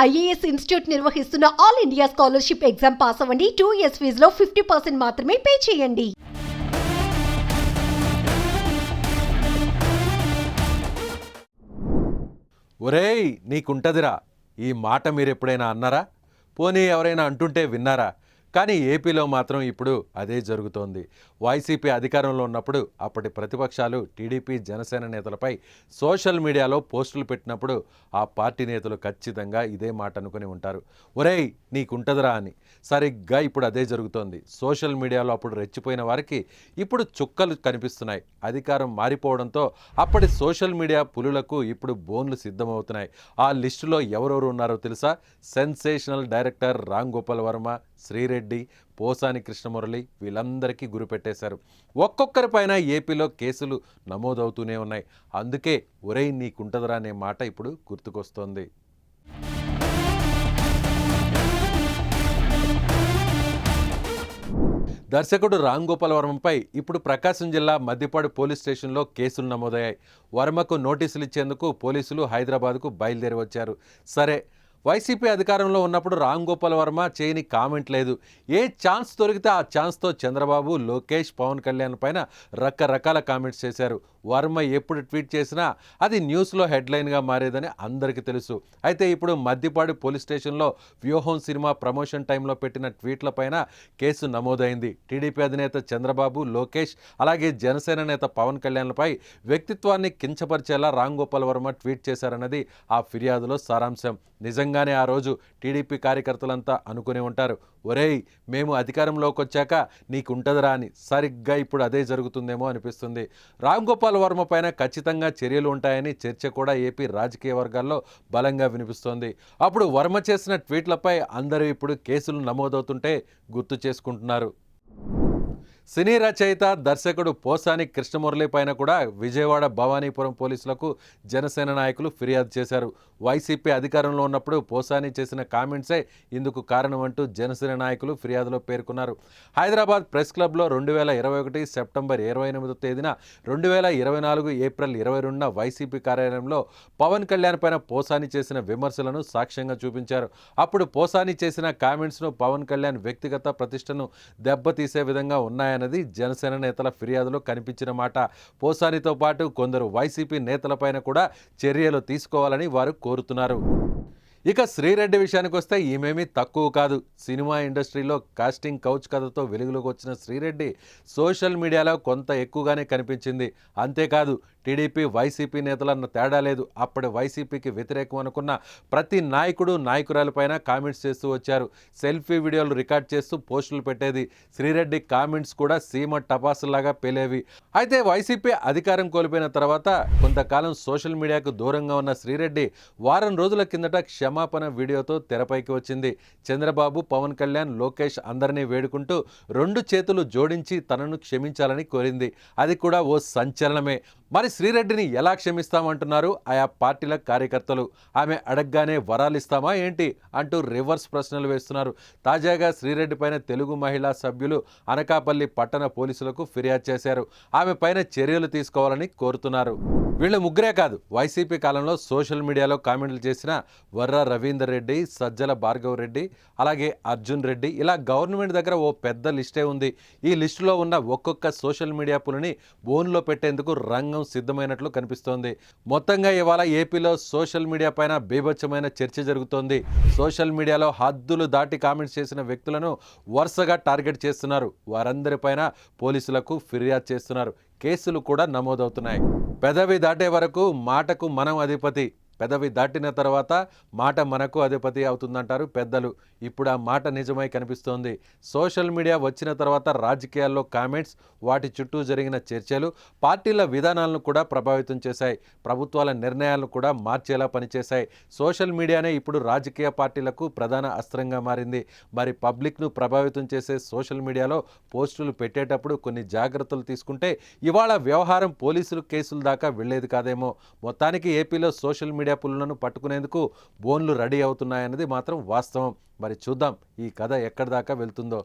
IAS institute నిర్వహిస్తున్న all India scholarship exam pass అవ్వండి. Two years ఫీజులో ఫిఫ్టీ పర్సెంట్ మాత్రమే పే చేయండి. ఒరేయ్ నీకుంటదిరా. ఈ మాట మీరు ఎప్పుడైనా అన్నారా? పోనీ ఎవరైనా అంటుంటే విన్నారా? కానీ ఏపీలో మాత్రం ఇప్పుడు అదే జరుగుతోంది. వైసీపీ అధికారంలో ఉన్నప్పుడు అప్పటి ప్రతిపక్షాలు టీడీపీ జనసేన నేతలపై సోషల్ మీడియాలో పోస్టులు పెట్టినప్పుడు ఆ పార్టీ నేతలు ఖచ్చితంగా ఇదే మాట అనుకుని ఉంటారు. ఒరేయ్ నీకుంటదిరా అని. సరిగ్గా ఇప్పుడు అదే జరుగుతోంది. సోషల్ మీడియాలో అప్పుడు రెచ్చిపోయిన వారికి ఇప్పుడు చుక్కలు కనిపిస్తున్నాయి. అధికారం మారిపోవడంతో అప్పటి సోషల్ మీడియా పులులకు ఇప్పుడు బోన్లు సిద్ధమవుతున్నాయి. ఆ లిస్టులో ఎవరెవరు ఉన్నారో తెలుసా? సెన్సేషనల్ డైరెక్టర్ రామ్ గోపాల్ వర్మ శ్రీరెడ్డి పోసాని కృష్ణమురళి వీళ్ళందరికీ గురిపెట్టేశారు ఒక్కొక్కరిపైన ఏపీలో కేసులు నమోదవుతూనే ఉన్నాయి. అందుకే ఒరేయ్ నీకుంటదరా అనే మాట ఇప్పుడు గుర్తుకొస్తోంది. దర్శకుడు రామ్ గోపాల్ వర్మపై ఇప్పుడు ప్రకాశం జిల్లా మద్దిపాడు పోలీస్ స్టేషన్లో కేసులు నమోదయ్యాయి. వర్మకు నోటీసులు ఇచ్చేందుకు పోలీసులు హైదరాబాద్కు బయలుదేరి వచ్చారు. సరే వైసీపీ అధికారంలో ఉన్నప్పుడు రామ్ గోపాల్ వర్మ చేయని కామెంట్ లేదు. ఏ ఛాన్స్ దొరికితే ఆ ఛాన్స్తో చంద్రబాబు లోకేష్ పవన్ కళ్యాణ్ పైన రకరకాల కామెంట్స్ చేశారు. వర్మ ఎప్పుడు ట్వీట్ చేసినా అది న్యూస్లో హెడ్లైన్గా మారేదని అందరికీ తెలుసు. అయితే ఇప్పుడు మద్దిపాడు పోలీస్ స్టేషన్లో వ్యూహం సినిమా ప్రమోషన్ టైంలో పెట్టిన ట్వీట్లపైన కేసు నమోదైంది. టీడీపీ అధినేత చంద్రబాబు లోకేష్ అలాగే జనసేన నేత పవన్ కళ్యాణ్లపై వ్యక్తిత్వాన్ని కించపరిచేలా రామ్ గోపాల్ వర్మ ట్వీట్ చేశారన్నది ఆ ఫిర్యాదులో సారాంశం. నిజంగా నిజంగానే ఆ రోజు టీడీపీ కార్యకర్తలంతా అనుకుని ఉంటారు. ఒరేయ్ మేము అధికారంలోకి వచ్చాక నీకుంటదిరా అని సరిగ్గా ఇప్పుడు అదే జరుగుతుందేమో అనిపిస్తుంది. రామ్ గోపాల్ వర్మ పైన ఖచ్చితంగా చర్యలు ఉంటాయని చర్చ కూడా ఏపీ రాజకీయ వర్గాల్లో బలంగా వినిపిస్తోంది. అప్పుడు వర్మ చేసిన ట్వీట్లపై అందరూ ఇప్పుడు కేసులు నమోదవుతుంటే గుర్తు చేసుకుంటున్నారు. సినీ రచయిత దర్శకుడు పోసాని కృష్ణమురళి పైన కూడా విజయవాడ భవానీపురం పోలీసులకు జనసేన నాయకులు ఫిర్యాదు చేశారు. వైసీపీ అధికారంలో ఉన్నప్పుడు పోసాని చేసిన కామెంట్సే ఇందుకు కారణమంటూ జనసేన నాయకులు ఫిర్యాదులో పేర్కొన్నారు. హైదరాబాద్ ప్రెస్ క్లబ్లో రెండు వేల ఇరవై ఒకటి సెప్టెంబర్ ఇరవై ఎనిమిదో తేదీన రెండు వేల ఇరవై నాలుగు ఏప్రిల్ ఇరవై రెండున వైసీపీ కార్యాలయంలో పవన్ కళ్యాణ్ పైన పోసాని చేసిన విమర్శలను సాక్ష్యంగా చూపించారు. అప్పుడు పోసాని చేసిన కామెంట్స్ను పవన్ కళ్యాణ్ వ్యక్తిగత ప్రతిష్టను దెబ్బతీసే విధంగా ఉన్నాయన్నది జనసేన నేతల ఫిర్యాదులో కనిపించిన మాట. పోసానితో పాటు కొందరు వైసీపీ నేతలపైన కూడా చర్యలు తీసుకోవాలని వారు కోరుతున్నారు. ఇక శ్రీరెడ్డి విషయానికి వస్తే ఈమెమీ తక్కువ కాదు. సినిమా ఇండస్ట్రీలో కాస్టింగ్ కౌచ్ కథతో వెలుగులోకి వచ్చిన శ్రీరెడ్డి సోషల్ మీడియాలో కొంత ఎక్కువగానే కనిపించింది. అంతేకాదు టీడీపీ వైసీపీ నేతలన్న తేడా లేదు. అప్పటి వైసీపీకి వ్యతిరేకం అనుకున్న ప్రతి నాయకుడు నాయకురాలపైన కామెంట్స్ చేస్తూ వచ్చారు. సెల్ఫీ వీడియోలు రికార్డ్ చేస్తూ పోస్టులు పెట్టేది. శ్రీరెడ్డి కామెంట్స్ కూడా సీమ టపాసులాగా పేలేవి. అయితే వైసీపీ అధికారం కోల్పోయిన తర్వాత కొంతకాలం సోషల్ మీడియాకు దూరంగా ఉన్న శ్రీరెడ్డి వారం రోజుల కిందట క్షమాపణ వీడియోతో తెరపైకి వచ్చింది. చంద్రబాబు పవన్ కళ్యాణ్ లోకేష్ అందరినీ వేడుకుంటూ రెండు చేతులు జోడించి తనను క్షమించాలని కోరింది. అది కూడా ఓ సంచలనమే. మరి శ్రీరెడ్డిని ఎలా క్షమిస్తామంటున్నారు? ఆయా పార్టీల కార్యకర్తలు. ఆమె అడగగానే వరాలు ఇస్తామా ఏంటి? అంటూ రివర్స్ ప్రశ్నలు వేస్తున్నారు. తాజాగా శ్రీరెడ్డి పైన తెలుగు మహిళా సభ్యులు అనకాపల్లి పట్టణ పోలీసులకు ఫిర్యాదు చేశారు. ఆమె పైన చర్యలు తీసుకోవాలని కోరుతున్నారు. వీళ్ళు ముగ్గురే కాదు. వైసీపీ కాలంలో సోషల్ మీడియాలో కామెంట్లు చేసిన వర్ర రవీందర్ రెడ్డి సజ్జల భార్గవ్ రెడ్డి అలాగే అర్జున్ రెడ్డి ఇలా గవర్నమెంట్ దగ్గర ఓ పెద్ద లిస్టే ఉంది. ఈ లిస్టులో ఉన్న ఒక్కొక్క సోషల్ మీడియా పులిని బోన్లో పెట్టేందుకు రంగం సిద్ధం సిద్ధమైనట్లు కనిపిస్తోంది. మొత్తంగా ఇవాళ ఏపీలో సోషల్ మీడియా పైన బీభత్సమైన చర్చ జరుగుతోంది. సోషల్ మీడియాలో హద్దులు దాటి కామెంట్స్ చేసిన వ్యక్తులను వరుసగా టార్గెట్ చేస్తున్నారు. వారందరిపైన పోలీసులకు ఫిర్యాదు చేస్తున్నారు. కేసులు కూడా నమోదవుతున్నాయి. పెదవి దాటే వరకు మాటకు మనం అధిపతి పెదవి దాటిన తర్వాత మాట మనకు అధిపతి అవుతుందంటారు పెద్దలు. ఇప్పుడు ఆ మాట నిజమై కనిపిస్తోంది. సోషల్ మీడియా వచ్చిన తర్వాత రాజకీయాల్లో కామెంట్స్ వాటి చుట్టూ జరిగిన చర్చలు పార్టీల విధానాలను కూడా ప్రభావితం చేశాయి. ప్రభుత్వాల నిర్ణయాలను కూడా మార్చేలా పనిచేశాయి. సోషల్ మీడియానే ఇప్పుడు రాజకీయ పార్టీలకు ప్రధాన అస్త్రంగా మారింది. మరి పబ్లిక్ను ప్రభావితం చేసే సోషల్ మీడియాలో పోస్టులు పెట్టేటప్పుడు కొన్ని జాగ్రత్తలు తీసుకుంటే ఇవాళ వ్యవహారం పోలీసులు కేసుల దాకా వెళ్ళేది కాదేమో. మొత్తానికి ఏపీలో సోషల్ మీడియా మీడియా పుల్లను పట్టుకునేందుకు బోన్లు రెడీ అవుతున్నాయన్నది మాత్రం వాస్తవం. మరి చూద్దాం ఈ కథ ఎక్కడి దాకా వెళ్తుందో.